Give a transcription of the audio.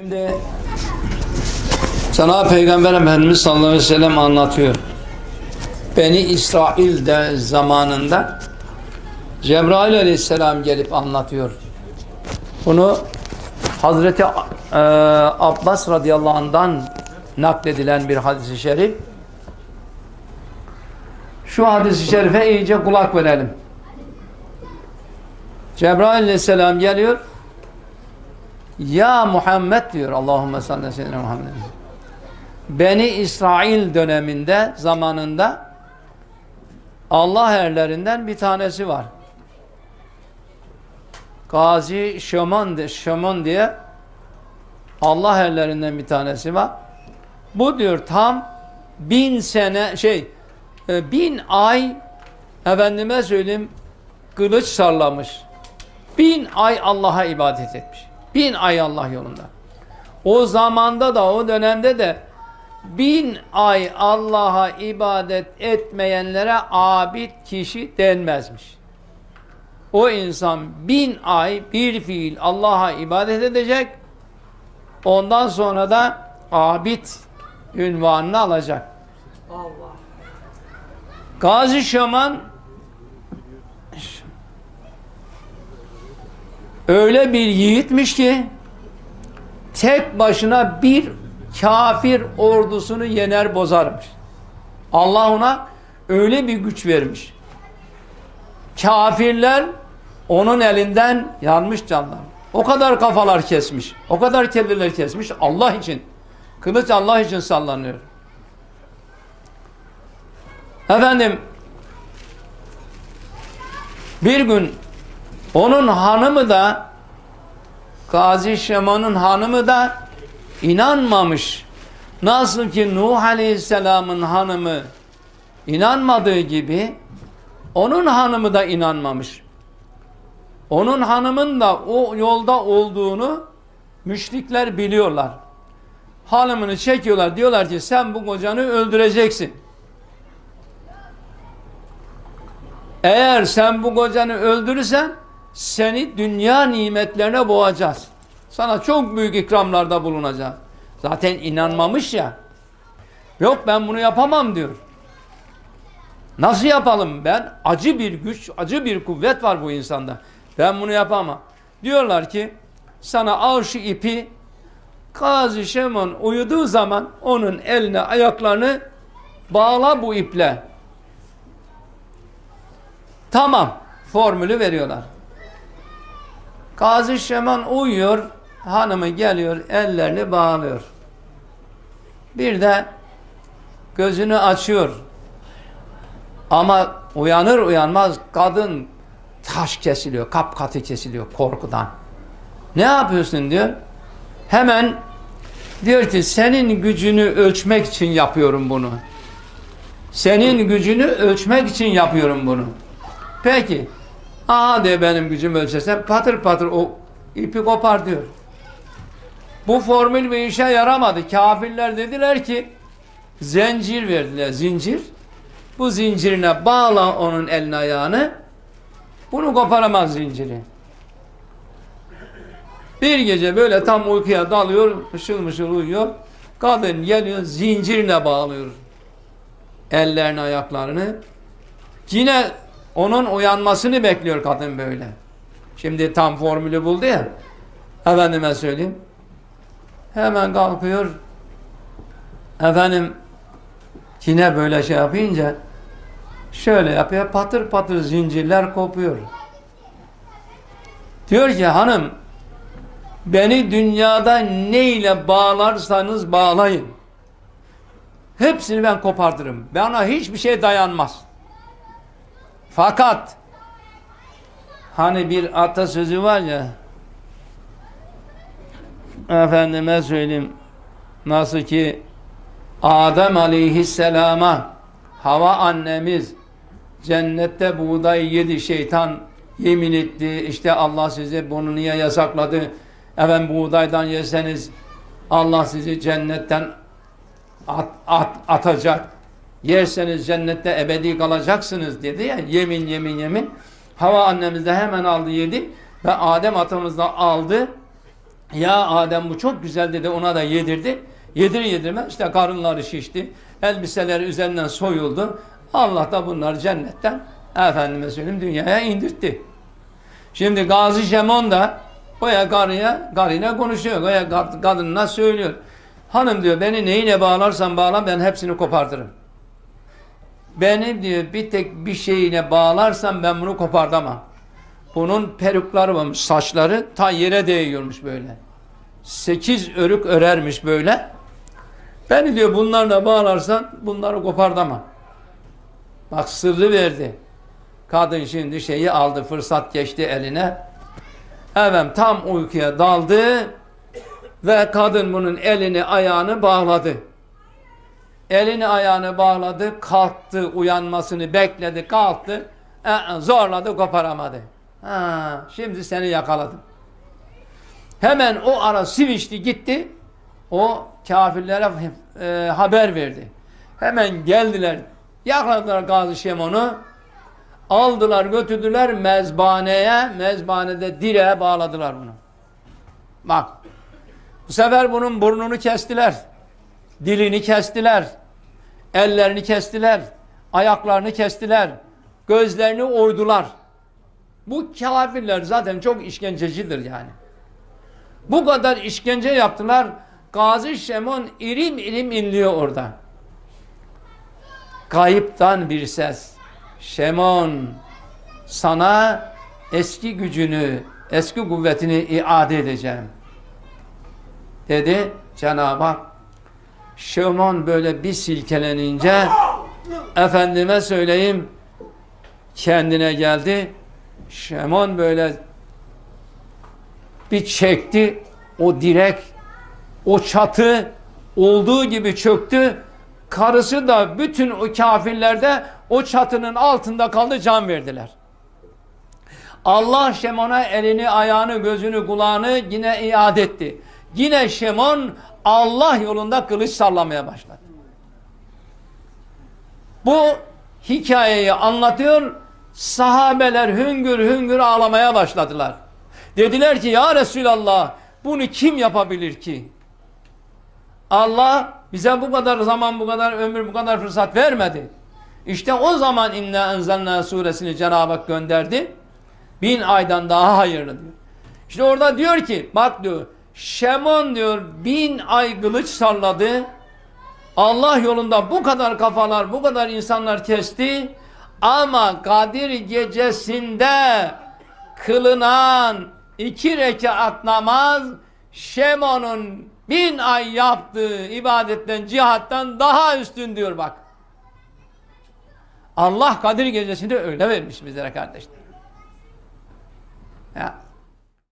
Şimdi Cenab-ı Peygamber Efendimiz sallallahu aleyhi ve sellem anlatıyor. Beni İsrail de zamanında Cebrail aleyhisselam gelip anlatıyor. Bunu Hazreti e, Abbas radıyallahu anh'dan nakledilen bir hadis-i şerif. Şu hadis-i şerife iyice kulak verelim. Cebrail aleyhisselam geliyor. Ya Muhammed diyor Allahümme salli aleyhi ve Muhammed. Beni İsrail döneminde zamanında Allah erlerinden bir tanesi var. Gazi Şaman, Şaman diye Allah erlerinden bir tanesi var. Bu diyor tam bin sene şey e, bin ay efendime söyleyeyim kılıç sallamış. Bin ay Allah'a ibadet etmiş. Bin ay Allah yolunda. O zamanda da o dönemde de bin ay Allah'a ibadet etmeyenlere abid kişi denmezmiş. O insan bin ay bir fiil Allah'a ibadet edecek. Ondan sonra da abid ünvanını alacak. Allah. Gazi Şaman öyle bir yiğitmiş ki tek başına bir kafir ordusunu yener bozarmış. Allah ona öyle bir güç vermiş. Kafirler onun elinden yanmış canlar. O kadar kafalar kesmiş. O kadar kelleler kesmiş Allah için. Kılıç Allah için sallanıyor. Efendim bir gün onun hanımı da Gazi Şeman'ın hanımı da inanmamış. Nasıl ki Nuh Aleyhisselam'ın hanımı inanmadığı gibi onun hanımı da inanmamış. Onun hanımın da o yolda olduğunu müşrikler biliyorlar. Hanımını çekiyorlar. Diyorlar ki sen bu kocanı öldüreceksin. Eğer sen bu kocanı öldürürsen seni dünya nimetlerine boğacağız. Sana çok büyük ikramlarda bulunacağız. Zaten inanmamış ya. Yok ben bunu yapamam diyor. Nasıl yapalım ben? Acı bir güç, acı bir kuvvet var bu insanda. Ben bunu yapamam. Diyorlar ki sana al şu ipi Gazi Şeman uyuduğu zaman onun eline ayaklarını bağla bu iple. Tamam. Formülü veriyorlar. Gazi Şeman uyuyor. Hanımı geliyor. Ellerini bağlıyor. Bir de gözünü açıyor. Ama uyanır uyanmaz kadın taş kesiliyor. Kapkatı kesiliyor korkudan. Ne yapıyorsun diyor. Hemen diyor ki senin gücünü ölçmek için yapıyorum bunu. Senin gücünü ölçmek için yapıyorum bunu. Peki. Aha diyor benim gücüm ölçesem patır patır o ipi kopar diyor. Bu formül bir işe yaramadı. Kafirler dediler ki zincir verdiler. Zincir. Bu zincirine bağla onun elini ayağını. Bunu koparamaz zinciri. Bir gece böyle tam uykuya dalıyor. Mışıl mışıl uyuyor. Kadın geliyor zincirine bağlıyor. Ellerini ayaklarını. Yine onun uyanmasını bekliyor kadın böyle. Şimdi tam formülü buldu ya. Efendime söyleyeyim. Hemen kalkıyor. Efendim yine böyle şey yapınca şöyle yapıyor patır patır zincirler kopuyor. Diyor ki hanım beni dünyada ne ile bağlarsanız bağlayın. Hepsini ben kopartırım. Bana hiçbir şey dayanmaz. Fakat hani bir atasözü var ya efendime söyleyeyim nasıl ki Adem aleyhisselama hava annemiz cennette buğday yedi şeytan yemin etti işte Allah size bunu niye yasakladı? Efendim buğdaydan yeseniz Allah sizi cennetten at, at, atacak yerseniz cennette ebedi kalacaksınız dedi ya yemin yemin yemin Hava annemiz de hemen aldı yedi ve Adem atamız da aldı Ya Adem bu çok güzel dedi ona da yedirdi. Yedir yedirmez işte karınları şişti. Elbiseleri üzerinden soyuldu. Allah da bunları cennetten efendime söyleyeyim dünyaya indirtti. Şimdi Gazi Şemon da Goya karıya, karıyla konuşuyor. Kad- kadınına söylüyor. Hanım diyor beni neyine bağlarsan bağla ben hepsini kopartırım. Beni diyor bir tek bir şeyine bağlarsan ben bunu kopartamam. Bunun perukları varmış, saçları ta yere değiyormuş böyle. Sekiz örük örermiş böyle. Beni diyor bunlarla bağlarsan bunları kopartamam. Bak sırrı verdi. Kadın şimdi şeyi aldı, fırsat geçti eline. Efendim tam uykuya daldı ve kadın bunun elini ayağını bağladı. Elini ayağını bağladı, kalktı, uyanmasını bekledi, kalktı, zorladı, koparamadı. Ha, şimdi seni yakaladım. Hemen o ara sivişti gitti, o kafirlere e, haber verdi. Hemen geldiler, yakaladılar Gazi Şemon'u, aldılar götürdüler mezbaneye, mezbanede direğe bağladılar bunu. Bak, bu sefer bunun burnunu kestiler, dilini kestiler, ellerini kestiler, ayaklarını kestiler, gözlerini oydular. Bu kafirler zaten çok işkencecidir yani. Bu kadar işkence yaptılar. Gazi Şemon irim irim inliyor orada. Kayıptan bir ses. Şemon sana eski gücünü, eski kuvvetini iade edeceğim. Dedi Cenab-ı Hak. Şemon böyle bir silkelenince efendime söyleyeyim kendine geldi. Şemon böyle bir çekti o direk o çatı olduğu gibi çöktü. Karısı da bütün o kafirlerde o çatının altında kaldı can verdiler. Allah Şemon'a elini, ayağını, gözünü, kulağını yine iade etti. Yine Şemon Allah yolunda kılıç sallamaya başladı. Bu hikayeyi anlatıyor. Sahabeler hüngür hüngür ağlamaya başladılar. Dediler ki ya Resulallah bunu kim yapabilir ki? Allah bize bu kadar zaman, bu kadar ömür, bu kadar fırsat vermedi. İşte o zaman inna enzelna suresini Cenab-ı Hak gönderdi. Bin aydan daha hayırlı diyor. İşte orada diyor ki bak diyor Şemon diyor bin ay kılıç salladı. Allah yolunda bu kadar kafalar, bu kadar insanlar kesti. Ama Kadir gecesinde kılınan iki rekat namaz Şemon'un bin ay yaptığı ibadetten, cihattan daha üstün diyor bak. Allah Kadir gecesinde öyle vermiş bizlere kardeşler. Ya